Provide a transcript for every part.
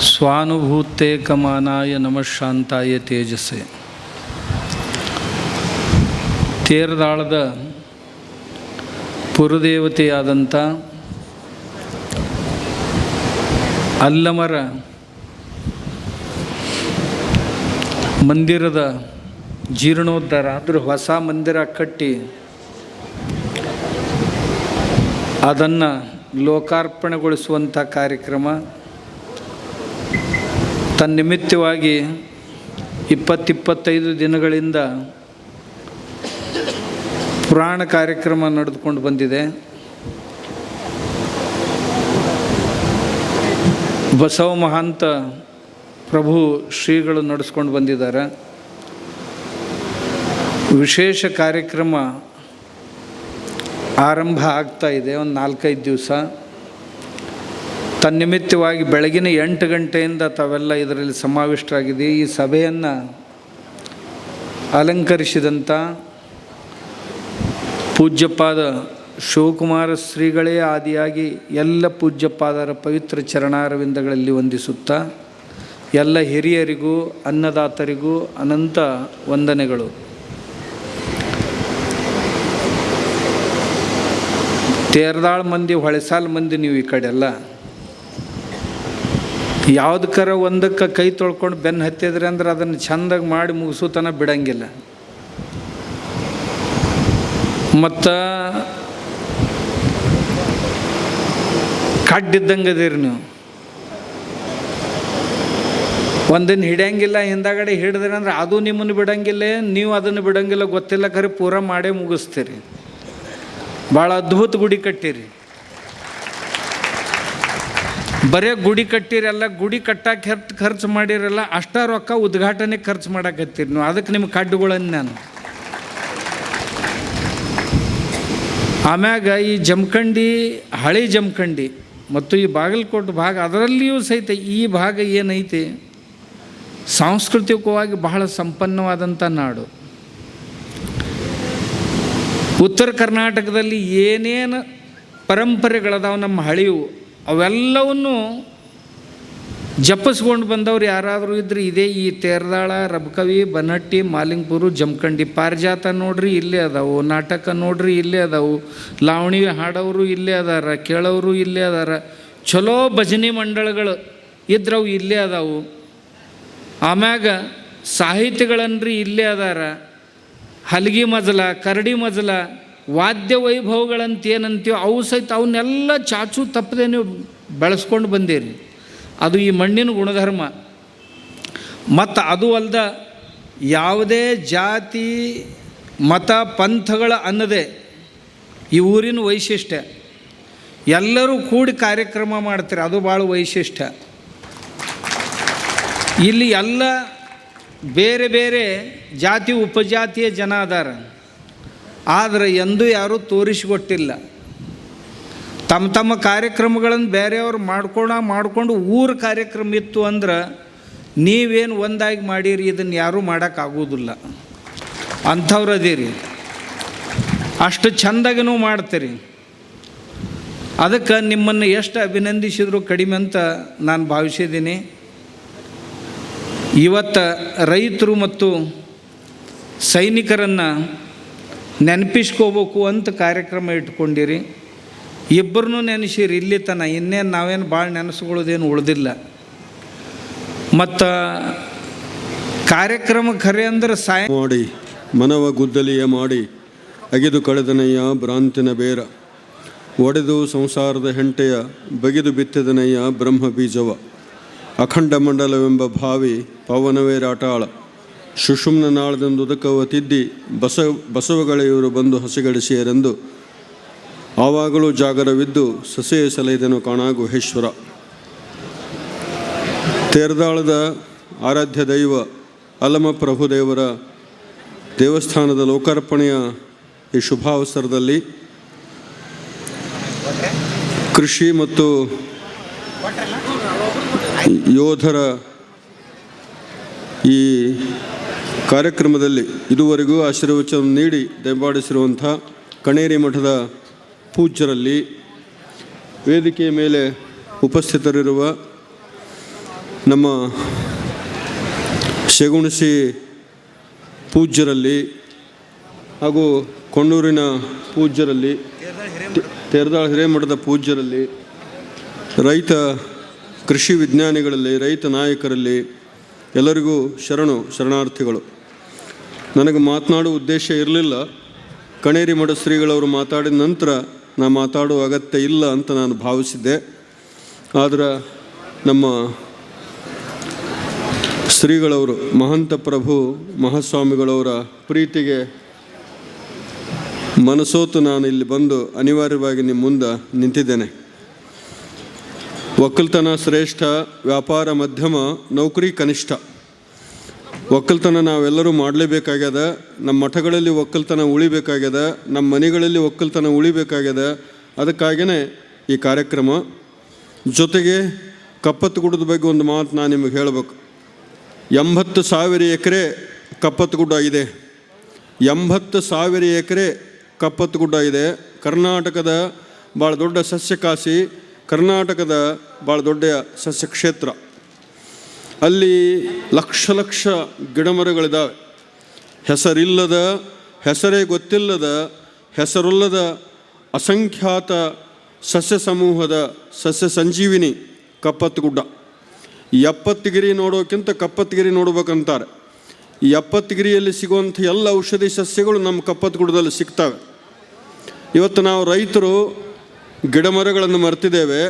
ಸ್ವಾನುಭೂತೇಕಮಾನಾಯ ನಮಃ ಶಾಂತಾಯ ತೇಜಸ್ಸೆ. ತೇರದಾಳದ ಪುರುದೇವತೆಯಾದಂಥ ಅಲ್ಲಮರ ಮಂದಿರದ ಜೀರ್ಣೋದ್ಧಾರ ಆದರೂ ಹೊಸ ಮಂದಿರ ಕಟ್ಟಿ ಅದನ್ನು ಲೋಕಾರ್ಪಣೆಗೊಳಿಸುವಂಥ ಕಾರ್ಯಕ್ರಮ ತನ್ನಿಮಿತ್ತವಾಗಿ ಇಪ್ಪತ್ತಿಪ್ಪತ್ತೈದು ದಿನಗಳಿಂದ ಪುರಾಣ ಕಾರ್ಯಕ್ರಮ ನಡೆದುಕೊಂಡು ಬಂದಿದೆ. ಬಸವ ಮಹಾಂತ ಪ್ರಭು ಶ್ರೀಗಳು ನಡೆಸ್ಕೊಂಡು ಬಂದಿದ್ದಾರೆ. ವಿಶೇಷ ಕಾರ್ಯಕ್ರಮ ಆರಂಭ ಆಗ್ತಾ ಇದೆ, ಒಂದು ನಾಲ್ಕೈದು ದಿವಸ. ತನ್ನಿಮಿತ್ತವಾಗಿ ಬೆಳಗಿನ ಎಂಟು ಗಂಟೆಯಿಂದ ತಾವೆಲ್ಲ ಇದರಲ್ಲಿ ಸಮಾವಿಷ್ಟರಾಗಿದೆ ಈ ಸಭೆಯನ್ನು ಅಲಂಕರಿಸಿದಂಥ ಪೂಜ್ಯಪಾದ ಶಿವಕುಮಾರ ಶ್ರೀಗಳೇ ಆದಿಯಾಗಿ ಎಲ್ಲ ಪೂಜ್ಯಪಾದರ ಪವಿತ್ರ ಚರಣಾರವಿಂದಗಳಲ್ಲಿ ವಂದಿಸುತ್ತಾ, ಎಲ್ಲ ಹಿರಿಯರಿಗೂ, ಅನ್ನದಾತರಿಗೂ ಅನಂತ ವಂದನೆಗಳು. ತೇರ್ದಾಳ್ ಮಂದಿ, ಹೊಳೆಸಾಲ್ ಮಂದಿ ನೀವು ಈ ಕಡೆ ಎಲ್ಲ. ಯಾವುದಕ್ಕರ ಒಂದಕ್ಕೆ ಕೈ ತೊಳ್ಕೊಂಡು ಬೆನ್ನು ಹತ್ತಿದ್ರಿ ಅಂದ್ರೆ ಅದನ್ನು ಚೆಂದಾಗಿ ಮಾಡಿ ಮುಗಿಸೋತನ ಬಿಡಂಗಿಲ್ಲ. ಮತ್ತು ಕಡ್ಡಿದ್ದಂಗೆ ಅದೀರಿ ನೀವು. ಒಂದನ್ನು ಹಿಡಿಯಂಗಿಲ್ಲ, ಹಿಂದಾಗಡೆ ಹಿಡಿದ್ರಿ ಅಂದ್ರೆ ಅದು ನಿಮ್ಮನ್ನು ಬಿಡಂಗಿಲ್ಲ, ನೀವು ಅದನ್ನು ಬಿಡಂಗಿಲ್ಲ, ಗೊತ್ತಿಲ್ಲ ಖರೆ ಪೂರ ಮಾಡೇ ಮುಗಿಸ್ತೀರಿ. ಭಾಳ ಅದ್ಭುತ ಗುಡಿ ಕಟ್ಟಿರಿ. ಬರೇ ಗುಡಿ ಕಟ್ಟಿರಲ್ಲ, ಗುಡಿ ಕಟ್ಟಕ್ಕೆ ಹೆರ್ತು ಖರ್ಚು ಮಾಡಿರಲ್ಲ, ಅಷ್ಟ ರೊಕ್ಕ ಉದ್ಘಾಟನೆ ಖರ್ಚು ಮಾಡಕತ್ತೀರಿ ನೀವು. ಅದಕ್ಕೆ ನಿಮ್ಮ ಕಡ್ಡುಗಳನ್ನ ನಾನು. ಆಮ್ಯಾಗ ಈ ಜಮಖಂಡಿ, ಹಳೆ ಜಮಖಂಡಿ ಮತ್ತು ಈ ಬಾಗಲಕೋಟೆ ಭಾಗ ಅದರಲ್ಲಿಯೂ ಸಹಿತ ಈ ಭಾಗ ಏನೈತಿ? ಸಾಂಸ್ಕೃತಿಕವಾಗಿ ಬಹಳ ಸಂಪನ್ನವಾದಂಥ ನಾಡು. ಉತ್ತರ ಕರ್ನಾಟಕದಲ್ಲಿ ಏನೇನು ಪರಂಪರೆಗಳದಾವ ನಮ್ಮ ಹಳೆಯವು ಅವೆಲ್ಲವನ್ನು ಜಪ್ಪಿಸ್ಕೊಂಡು ಬಂದವ್ರು ಯಾರಾದರೂ ಇದ್ರೆ ಇದೇ ಈ ತೇರದಾಳ, ರಬ್ಕವಿ, ಬನಟ್ಟಿ, ಮಾಲಿಂಗ್ಪುರು, ಜಮಖಂಡಿ ಪಾರಿಜಾತ ನೋಡ್ರಿ, ಇಲ್ಲೇ ಅದಾವು. ನಾಟಕ ನೋಡ್ರಿ, ಇಲ್ಲೇ ಅದಾವು. ಲಾವಣಿ ಹಾಡೋರು ಇಲ್ಲೇ ಅದಾರ, ಕೇಳೋರು ಇಲ್ಲೇ ಅದಾರ. ಚಲೋ ಭಜನೆ ಮಂಡಳಗಳು ಇದ್ರವು ಇಲ್ಲೇ ಅದಾವು. ಆಮ್ಯಾಗ ಸಾಹಿತಿಗಳನ್ರಿ ಇಲ್ಲೇ ಅದಾರ. ಹಲಗಿ ಮಜಲ, ಕರಡಿ ಮಜಲ, ವಾದ್ಯ ವೈಭವಗಳಂತ ಏನಂತೀವೋ ಅವು ಸಹಿತ ಅವನ್ನೆಲ್ಲ ಚಾಚು ತಪ್ಪದೆ ನೀವು ಬೆಳೆಸ್ಕೊಂಡು ಬಂದೀರಿ. ಅದು ಈ ಮಣ್ಣಿನ ಗುಣಧರ್ಮ. ಮತ್ತು ಅದು ಅಲ್ಲದ ಯಾವುದೇ ಜಾತಿ, ಮತ, ಪಂಥಗಳ ಅನ್ನದೆ ಈ ಊರಿನ ವೈಶಿಷ್ಟ್ಯ. ಎಲ್ಲರೂ ಕೂಡಿ ಕಾರ್ಯಕ್ರಮ ಮಾಡ್ತಾರೆ, ಅದು ಭಾಳ ವೈಶಿಷ್ಟ್ಯ. ಇಲ್ಲಿ ಎಲ್ಲ ಬೇರೆ ಬೇರೆ ಜಾತಿ ಉಪಜಾತಿಯ ಜನ ಅದಾರ. ಆದರೆ ಎಂದೂ ಯಾರೂ ತೋರಿಸಿಕೊಟ್ಟಿಲ್ಲ. ತಮ್ಮ ತಮ್ಮ ಕಾರ್ಯಕ್ರಮಗಳನ್ನು ಬೇರೆಯವ್ರು ಮಾಡ್ಕೊಂಡ ಮಾಡಿಕೊಂಡು ಊರ ಕಾರ್ಯಕ್ರಮ ಇತ್ತು ಅಂದ್ರೆ ನೀವೇನು ಒಂದಾಗಿ ಮಾಡಿರಿ ಇದನ್ನು ಯಾರೂ ಮಾಡೋಕ್ಕಾಗೋದಿಲ್ಲ ಅಂಥವ್ರು ಅದೀರಿ. ಅಷ್ಟು ಚೆಂದಾಗಿನೂ ಮಾಡ್ತೀರಿ. ಅದಕ್ಕೆ ನಿಮ್ಮನ್ನು ಎಷ್ಟು ಅಭಿನಂದಿಸಿದ್ರು ಕಡಿಮೆ ಅಂತ ನಾನು ಭಾವಿಸಿದ್ದೀನಿ. ಇವತ್ತು ರೈತರು ಮತ್ತು ಸೈನಿಕರನ್ನು ನೆನಪಿಸ್ಕೋಬೇಕು ಅಂತ ಕಾರ್ಯಕ್ರಮ ಇಟ್ಕೊಂಡಿರಿ. ಇಬ್ಬರನ್ನು ನೆನೆಸಿರಿ, ಇಲ್ಲಿ ತನ ಇನ್ನೇನು ನಾವೇನು ಭಾಳ ನೆನೆಸ್ಕೊಳ್ಳೋದೇನು ಉಳಿದಿಲ್ಲ. ಮತ್ತು ಕಾರ್ಯಕ್ರಮ ಖರೆ ಅಂದ್ರೆ ಸಾಯ ಮಾಡಿ, ಮನವ ಗುದ್ದಲಿಯ ಮಾಡಿ, ಅಗೆದು ಕಳೆದನಯ್ಯ ಭ್ರಾಂತಿನ ಬೇರ. ಒಡೆದು ಸಂಸಾರದ ಹೆಂಟೆಯ, ಬಗೆದು ಬಿತ್ತದನಯ್ಯ ಬ್ರಹ್ಮ ಬೀಜವ. ಅಖಂಡ ಮಂಡಲವೆಂಬ ಭಾವಿ ಪವನವೇ ರಾಟಾಳ. ಸುಷುಮ್ನ ನಾಳದಂದು ಉದಕವ ತಿದ್ದಿ ಬಸ, ಬಸವಗಳೆಯವರು ಬಂದು ಹಸಿಗಡಿಸಿಯರೆಂದು. ಆವಾಗಲೂ ಜಾಗರವಿದ್ದು ಸಸೆಯ ಸಲೈದನು ಕಾಣ ಗುಹೇಶ್ವರ ತೇರದಾಳದ ಆರಾಧ್ಯ ದೈವ ಅಲಮ ಪ್ರಭುದೇವರ ದೇವಸ್ಥಾನದ ಲೋಕಾರ್ಪಣೆಯ ಈ ಶುಭಾವಸರದಲ್ಲಿ ಕೃಷಿ ಮತ್ತು ಯೋಧರ ಈ ಕಾರ್ಯಕ್ರಮದಲ್ಲಿ ಇದುವರೆಗೂ ಆಶೀರ್ವಚನ ನೀಡಿ ದಯಪಾಡಿಸಿರುವಂಥ ಕಣೇರಿ ಮಠದ ಪೂಜ್ಯರಲ್ಲಿ ವೇದಿಕೆಯ ಮೇಲೆ ಉಪಸ್ಥಿತರಿರುವ ನಮ್ಮ ಶೆಗುಣಸಿ ಪೂಜ್ಯರಲ್ಲಿ ಹಾಗೂ ಕೊಣ್ಣೂರಿನ ಪೂಜ್ಯರಲ್ಲಿ, ತೇರದಾಳ ಹಿರೇಮಠದ ಪೂಜ್ಯರಲ್ಲಿ ರೈತ ಕೃಷಿ ವಿಜ್ಞಾನಿಗಳಲ್ಲಿ, ರೈತ ನಾಯಕರಲ್ಲಿ ಎಲ್ಲರಿಗೂ ಶರಣು, ಶರಣಾರ್ಥಿಗಳು. ನನಗೆ ಮಾತನಾಡುವ ಉದ್ದೇಶ ಇರಲಿಲ್ಲ. ಕಣೇರಿ ಮಠ ಶ್ರೀಗಳವರು ಮಾತಾಡಿದ ನಂತರ ನಾ ಮಾತಾಡುವ ಅಗತ್ಯ ಇಲ್ಲ ಅಂತ ನಾನು ಭಾವಿಸಿದ್ದೆ. ಆದರೆ ನಮ್ಮ ಶ್ರೀಗಳವರು, ಮಹಂತ ಪ್ರಭು ಮಹಾಸ್ವಾಮಿಗಳವರ ಪ್ರೀತಿಗೆ ಮನಸೋತು ನಾನು ಇಲ್ಲಿ ಬಂದು ಅನಿವಾರ್ಯವಾಗಿ ನಿಮ್ಮ ಮುಂದೆ ನಿಂತಿದ್ದೇನೆ. ಒಕ್ಕಲ್ತನ ಶ್ರೇಷ್ಠ, ವ್ಯಾಪಾರ ಮಧ್ಯಮ, ನೌಕರಿ ಕನಿಷ್ಠ. ಒಕ್ಕಲ್ತನ ನಾವೆಲ್ಲರೂ ಮಾಡಲೇಬೇಕಾಗ್ಯದ, ನಮ್ಮ ಮಠಗಳಲ್ಲಿ ಒಕ್ಕಲ್ತನ ಉಳಿಬೇಕಾಗ್ಯದ, ನಮ್ಮ ಮನೆಗಳಲ್ಲಿ ಒಕ್ಕಲ್ತನ ಉಳಿಬೇಕಾಗ್ಯದ. ಅದಕ್ಕಾಗಿಯೇ ಈ ಕಾರ್ಯಕ್ರಮ. ಜೊತೆಗೆ ಕಪ್ಪತ್ತು ಗುಡ್ಡದ ಬಗ್ಗೆ ಒಂದು ಮಾತು ನಾನು ನಿಮಗೆ ಹೇಳಬೇಕು. ಎಂಬತ್ತು ಸಾವಿರ ಎಕರೆ ಕಪ್ಪತ್ತು ಗುಡ್ಡ ಇದೆ. ಎಂಬತ್ತು ಸಾವಿರ ಎಕರೆ ಕಪ್ಪತ್ತು ಗುಡ್ಡ ಇದೆ. ಕರ್ನಾಟಕದ ಭಾಳ ದೊಡ್ಡ ಸಸ್ಯಕಾಶಿ ಕರ್ನಾಟಕದ ಭಾಳ ದೊಡ್ಡ ಸಸ್ಯ ಕ್ಷೇತ್ರ ಅಲ್ಲಿ ಲಕ್ಷ ಲಕ್ಷ ಗಿಡಮರಗಳಿದ್ದಾವೆ ಹೆಸರಿಲ್ಲದ, ಹೆಸರೇ ಗೊತ್ತಿಲ್ಲದ, ಹೆಸರುಲ್ಲದ ಅಸಂಖ್ಯಾತ ಸಸ್ಯ ಸಮೂಹದ ಸಸ್ಯ ಸಂಜೀವಿನಿ ಕಪ್ಪತ್ತುಗುಡ್ಡ. ಎಪ್ಪತ್ತಗಿರಿ ನೋಡೋಕ್ಕಿಂತ ಕಪ್ಪತ್ತಗಿರಿ ನೋಡ್ಬೇಕಂತಾರೆ. ಈ ಎಪ್ಪತ್ತಗಿರಿಯಲ್ಲಿ ಸಿಗುವಂಥ ಎಲ್ಲ ಔಷಧಿ ಸಸ್ಯಗಳು ನಮ್ಮ ಕಪ್ಪತ್ತುಗುಡ್ಡದಲ್ಲಿ ಸಿಗ್ತವೆ. ಇವತ್ತು ನಾವು ರೈತರು ಗಿಡಮರಗಳನ್ನು ಮರ್ತಿದ್ದೇವೆ,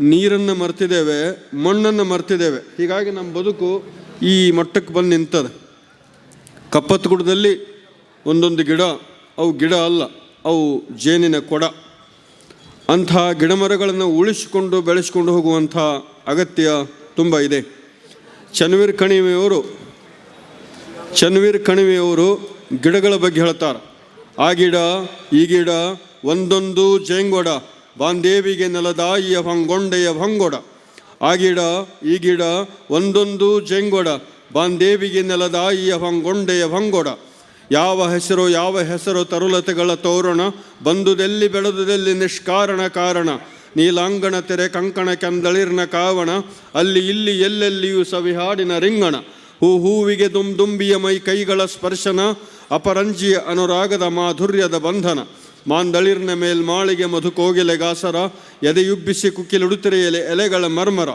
ನೀರನ್ನು ಮರ್ತಿದ್ದೇವೆ, ಮಣ್ಣನ್ನು ಮರ್ತಿದ್ದೇವೆ. ಹೀಗಾಗಿ ನಮ್ಮ ಬದುಕು ಈ ಮಟ್ಟಕ್ಕೆ ಬಂದು ನಿಂತದೆ. ಕಪ್ಪತ್ತುಗುಡದಲ್ಲಿ ಒಂದೊಂದು ಗಿಡ, ಅವು ಗಿಡ ಅಲ್ಲ, ಅವು ಜೇನಿನ ಕೊಡ. ಅಂಥ ಗಿಡಮರಗಳನ್ನು ಉಳಿಸಿಕೊಂಡು ಬೆಳೆಸಿಕೊಂಡು ಹೋಗುವಂಥ ಅಗತ್ಯ ತುಂಬ ಇದೆ. ಚನ್ವೀರ್ ಕಣಿವೆಯವರು ಚನ್ವೀರ್ ಕಣಿವೆಯವರು ಗಿಡಗಳ ಬಗ್ಗೆ ಹೇಳ್ತಾರೆ. ಆ ಗಿಡ, ಈ ಗಿಡ, ಒಂದೊಂದು ಜೇಂಗೊಡ ಬಾಂದೇವಿಗೆ ನೆಲದಾಯಿಯ ಭಂಗೊಂಡೆಯ ಭಂಗೊಡ. ಈ ಗಿಡ ಒಂದೊಂದು ಜೆಂಗೊಡ. ಬಾಂದೇವಿಗೆ ನೆಲದಾಯಿಯ ಭಂಗೊಂಡೆಯ ಭಂಗೊಡ. ಯಾವ ಹೆಸರು ಯಾವ ಹೆಸರು ತರುಲತೆಗಳ ತೋರಣ? ಬಂದುದೆಲ್ಲಿ ಬೆಳೆದುದೆಲ್ಲಿ ನಿಷ್ಕಾರಣ ಕಾರಣ? ನೀಲಾಂಗಣ ತೆರೆ ಕಂಕಣ ಕೆಂದಳಿರ್ನ ಕಾವಣ. ಅಲ್ಲಿ, ಇಲ್ಲಿ, ಎಲ್ಲೆಲ್ಲಿಯೂ ಸವಿಹಾಡಿನ ರಿಂಗಣ. ಹೂ, ಹೂವಿಗೆ ದುಂಬಿಯ ಮೈ ಕೈಗಳ ಸ್ಪರ್ಶನ. ಅಪರಂಜಿಯ ಅನುರಾಗದ ಮಾಧುರ್ಯದ ಬಂಧನ. ಮಾಂದಳಿರ್ನ ಮೇಲ್ಮಾಳಿಗೆ ಮಧು ಕೋಗಿಲೆ ಗಾಸರ ಎದೆಯುಬ್ಬಿಸಿ ಕುಕ್ಕಿಲುಡುತ್ತಿರೆಯಲೆ ಎಲೆಗಳ ಮರ್ಮರ.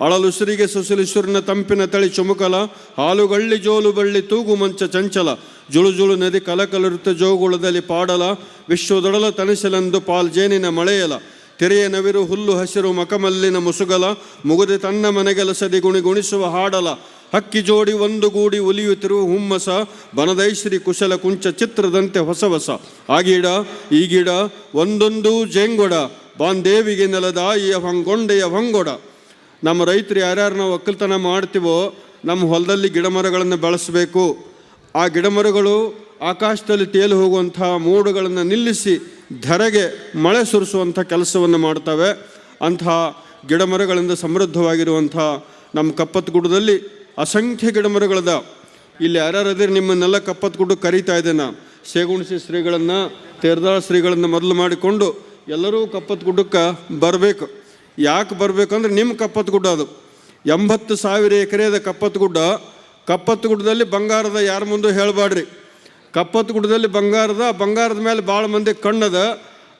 ಅಳಲುಸಿರಿಗೆ ಸುಸಿಲಿಸುರಿನ ತಂಪಿನ ತಳಿ ಚುಮುಕಲ ಹಾಲುಗಳ್ಳಿ ಜೋಲು ಬಳ್ಳಿ ತೂಗು ಮಂಚ ಚಂಚಲ. ಜುಳು ಜುಳು ನದಿ ಕಲಕಲುರುತ ಜೋಗುಳದಲ್ಲಿ ಪಾಡಲ, ವಿಶ್ವದೊಡಲ ತನಿಸಲೆಂದು ಪಾಲ್ಜೇನಿನ ಮಳೆಯಲ. ತೆರೆಯ ನವಿರು ಹುಲ್ಲು ಹಸಿರು ಮಕಮಲ್ಲಿನ ಮುಸುಗಲ, ಮುಗದೆ ತನ್ನ ಮನೆಗೆಲಸದಿ ಗುಣಿಗುಣಿಸುವ ಹಾಡಲ. ಹಕ್ಕಿ ಜೋಡಿ ಒಂದು ಗೂಡಿ ಉಲಿಯುತ್ತಿರುವ ಹುಮ್ಮಸ, ಬನದೈಶ್ರೀ ಕುಶಲ ಕುಂಚ ಚಿತ್ರದಂತೆ ಹೊಸ ಹೊಸ ಆಗಿಡ, ಈಗಿಡ ಈ ಗಿಡ ಒಂದೊಂದು ಜೇಂಗೊಡ, ಬಾಂದೇವಿಗೆ ನೆಲದಾಯಿಯ ಹೊಂಗೊಂಡೆಯ ಹೊಂಗೊಡ ನಮ್ಮ ರೈತರು ಯಾರ್ಯಾರು ನಾವು ಒಕ್ಕಲ್ತನ ಮಾಡ್ತೀವೋ, ನಮ್ಮ ಹೊಲದಲ್ಲಿ ಗಿಡಮರಗಳನ್ನು ಬೆಳೆಸಬೇಕು. ಆ ಗಿಡಮರಗಳು ಆಕಾಶದಲ್ಲಿ ತೇಲಿ ಹೋಗುವಂಥ ಮೋಡಗಳನ್ನು ನಿಲ್ಲಿಸಿ ಧರೆಗೆ ಮಳೆ ಸುರಿಸುವಂಥ ಕೆಲಸವನ್ನು ಮಾಡ್ತವೆ. ಅಂತಹ ಗಿಡಮರಗಳಿಂದ ಸಮೃದ್ಧವಾಗಿರುವಂಥ ನಮ್ಮ ಕಪ್ಪತ್ತು ಗುಡ್ಡದಲ್ಲಿ ಅಸಂಖ್ಯ ಗಿಡಮರಗಳದ, ಇಲ್ಲಿ ಯಾರ್ಯಾರು ಅದಿರಿ ನಿಮ್ಮನ್ನೆಲ್ಲ ಕಪ್ಪತ್ಕೊಂಡು ಕರೀತಾ ಇದ್ದೇನೆ? ಸೇಗುಣಿಸಿ ಶ್ರೀಗಳನ್ನು, ತೇರ್ದಾಳ ಶ್ರೀಗಳನ್ನು ಮೊದಲು ಮಾಡಿಕೊಂಡು ಎಲ್ಲರೂ ಕಪ್ಪತ್ ಗುಡ್ಡಕ್ಕೆ ಬರಬೇಕು. ಯಾಕೆ ಬರಬೇಕಂದ್ರೆ ನಿಮ್ಮ ಕಪ್ಪತ್ ಗುಡ್ಡ ಅದು. ಎಂಬತ್ತು ಸಾವಿರ ಎಕರೆದ ಕಪ್ಪತ್ ಗುಡ್ಡ ಕಪ್ಪತ್ ಗುಡ್ಡದಲ್ಲಿ ಬಂಗಾರದ ಯಾರ ಮುಂದೆ ಹೇಳಬಾಡ್ರಿ ಕಪ್ಪತ್ ಗುಡ್ಡದಲ್ಲಿ ಬಂಗಾರದ ಬಂಗಾರದ ಮೇಲೆ ಭಾಳ ಮಂದಿ ಕಣ್ಣದ,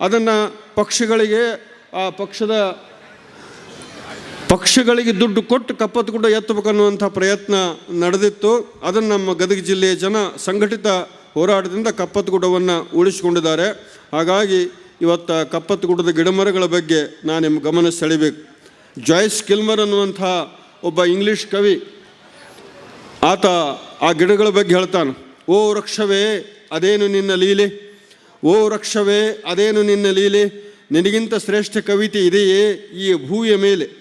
ಅದನ್ನು ಪಕ್ಷಿಗಳಿಗೆ, ಆ ಪಕ್ಷದ ಪಕ್ಷಿಗಳಿಗೆ ದುಡ್ಡು ಕೊಟ್ಟು ಕಪ್ಪತ್ತು ಗುಡ್ಡ ಎತ್ತಬೇಕನ್ನುವಂಥ ಪ್ರಯತ್ನ ನಡೆದಿತ್ತು. ಅದನ್ನು ನಮ್ಮ ಗದಗ ಜಿಲ್ಲೆಯ ಜನ ಸಂಘಟಿತ ಹೋರಾಟದಿಂದ ಕಪ್ಪತ್ತು ಗುಡ್ಡವನ್ನು ಉಳಿಸಿಕೊಂಡಿದ್ದಾರೆ. ಹಾಗಾಗಿ ಇವತ್ತು ಕಪ್ಪತ್ತು ಗುಡ್ಡದ ಗಿಡಮರಗಳ ಬಗ್ಗೆ ನಾನು ನಿಮ್ಮ ಗಮನ ಸೆಳಿಬೇಕು ಜಾಯ್ಸ್ ಕಿಲ್ಮರ್ ಅನ್ನುವಂಥ ಒಬ್ಬ ಇಂಗ್ಲೀಷ್ ಕವಿ, ಆತ ಆ ಗಿಡಗಳ ಬಗ್ಗೆ ಹೇಳ್ತಾನೆ. ಓ ವೃಕ್ಷವೇ, ಅದೇನು ನಿನ್ನ ಲೀಲೆ? ಓ ವೃಕ್ಷವೇ, ಅದೇನು ನಿನ್ನ ಲೀಲೆ? ನಿನಗಿಂತ ಶ್ರೇಷ್ಠ ಕವಿತೆ ಇದೆಯೇ ಈ ಭೂವಿಯ ಮೇಲೆ?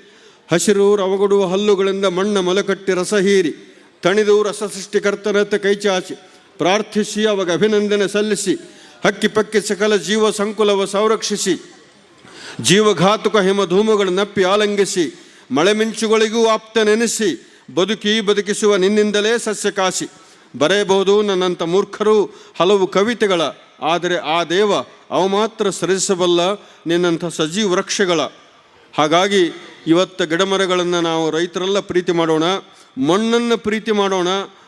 ಹಸಿರು ರವಗುಡುವ ಹಲ್ಲುಗಳಿಂದ ಮಣ್ಣ ಮಲಕಟ್ಟಿ ರಸ ಹೀರಿ, ತಣಿದು ರಸ ಸೃಷ್ಟಿಕರ್ತನತ್ತ ಕೈಚಾಚಿ ಪ್ರಾರ್ಥಿಸಿ ಅವಾಗ ಅಭಿನಂದನೆ ಸಲ್ಲಿಸಿ, ಹಕ್ಕಿ ಪಕ್ಕಿ ಸಕಲ ಜೀವ ಸಂಕುಲವ ಸಂರಕ್ಷಿಸಿ, ಜೀವಘಾತುಕ ಹಿಮಧೂಮಗಳು ನಪ್ಪಿ ಆಲಂಗಿಸಿ, ಮಳೆ ಮಿಂಚುಗಳಿಗೂ ಆಪ್ತ ನೆನೆಸಿ ಬದುಕಿ ಬದುಕಿಸುವ ನಿನ್ನಿಂದಲೇ ಸಸ್ಯ ಕಾಸಿ. ಬರೆಯಬಹುದು ನನ್ನಂಥ ಮೂರ್ಖರು ಹಲವು ಕವಿತೆಗಳ, ಆದರೆ ಆ ದೇವ ಅವ ಮಾತ್ರ ಸರಿಸಬಲ್ಲ ನಿನ್ನಂಥ ಸಜೀವ ವೃಕ್ಷಗಳ ಹಾಗಾಗಿ ಇವತ್ತು ಗಿಡಮರಗಳನ್ನು ನಾವು ರೈತರೆಲ್ಲ ಪ್ರೀತಿ ಮಾಡೋಣ, ಮಣ್ಣನ್ನು ಪ್ರೀತಿ ಮಾಡೋಣ.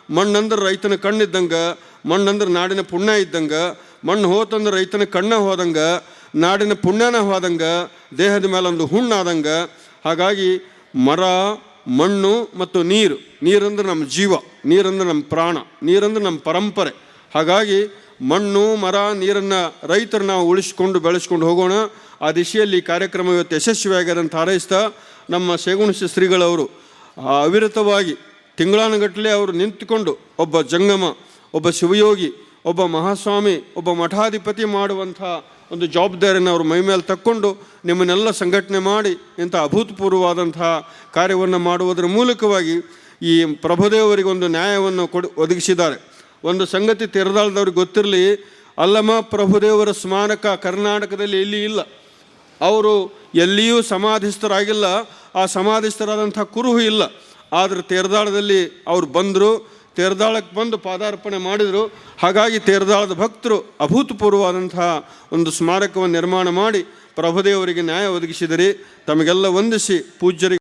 ಮಣ್ಣಂದ್ರೆ ರೈತನ ಕಣ್ಣಿದ್ದಂಗೆ, ಮಣ್ಣಂದ್ರೆ ನಾಡಿನ ಪುಣ್ಯ ಇದ್ದಂಗೆ, ಮಣ್ಣು ಹೋತಂದ್ರೆ ರೈತನ ಕಣ್ಣ ಹೋದಂಗೆ, ನಾಡಿನ ಪುಣ್ಯನ ಹೋದಂಗೆ, ದೇಹದ ಮೇಲೊಂದು ಹುಣ್ಣಾದಂಗೆ. ಹಾಗಾಗಿ ಮರ, ಮಣ್ಣು ಮತ್ತು ನೀರು, ನೀರಂದ್ರೆ ನಮ್ಮ ಜೀವ, ನೀರಂದ್ರೆ ನಮ್ಮ ಪ್ರಾಣ, ನೀರಂದ್ರೆ ನಮ್ಮ ಪರಂಪರೆ. ಹಾಗಾಗಿ ಮಣ್ಣು, ಮರ, ನೀರನ್ನು ರೈತರು ನಾವು ಉಳಿಸ್ಕೊಂಡು ಬೆಳೆಸ್ಕೊಂಡು ಹೋಗೋಣ. ಆ ದಿಶೆಯಲ್ಲಿ ಕಾರ್ಯಕ್ರಮ ಇವತ್ತು ಯಶಸ್ವಿಯಾಗಿರೋಂಥ ಹಾರೈಸ್ತಾ ನಮ್ಮ ಸೇಗುಣಿಸಿ ಶ್ರೀಗಳವರು ಅವಿರತವಾಗಿ ತಿಂಗಳಾನುಗಟ್ಟಲೆ ಅವರು ನಿಂತುಕೊಂಡು ಒಬ್ಬ ಜಂಗಮ, ಒಬ್ಬ ಶಿವಯೋಗಿ, ಒಬ್ಬ ಮಹಾಸ್ವಾಮಿ, ಒಬ್ಬ ಮಠಾಧಿಪತಿ ಮಾಡುವಂಥ ಒಂದು ಜವಾಬ್ದಾರಿಯನ್ನು ಅವರು ಮೈಮೇಲೆ ತಕ್ಕೊಂಡು ನಿಮ್ಮನ್ನೆಲ್ಲ ಸಂಘಟನೆ ಮಾಡಿ ಇಂಥ ಅಭೂತಪೂರ್ವವಾದಂತಹ ಕಾರ್ಯವನ್ನು ಮಾಡುವುದರ ಮೂಲಕವಾಗಿ ಈ ಪ್ರಭುದೇವರಿಗೆ ಒಂದು ನ್ಯಾಯವನ್ನು ಕೊಡು, ಒದಗಿಸಿದ್ದಾರೆ. ಒಂದು ಸಂಗತಿ ತೆರೆದಾಳದವ್ರಿಗೆ ಗೊತ್ತಿರಲಿ ಅಲ್ಲಮ ಪ್ರಭುದೇವರ ಸ್ಮಾರಕ ಕರ್ನಾಟಕದಲ್ಲಿ ಇಲ್ಲಿ ಇಲ್ಲ. ಅವರು ಎಲ್ಲಿಯೂ ಸಮಾಧಿಸ್ಥರಾಗಿಲ್ಲ, ಆ ಸಮಾಧಿಸ್ಥರಾದಂಥ ಕುರುಹು ಇಲ್ಲ. ಆದರೆ ತೇರ್ದಾಳದಲ್ಲಿ ಅವ್ರು ಬಂದರು, ತೇರ್ದಾಳಕ್ಕೆ ಬಂದು ಪಾದಾರ್ಪಣೆ ಮಾಡಿದರು. ಹಾಗಾಗಿ ತೇರ್ದಾಳದ ಭಕ್ತರು ಅಭೂತಪೂರ್ವವಾದಂತಹ ಒಂದು ಸ್ಮಾರಕವನ್ನು ನಿರ್ಮಾಣ ಮಾಡಿ ಪ್ರಭುದೇವರಿಗೆ ನ್ಯಾಯ ಒದಗಿಸಿದರೆ. ತಮಗೆಲ್ಲ ವಂದಿಸಿ ಪೂಜ್ಯರಿಗೆ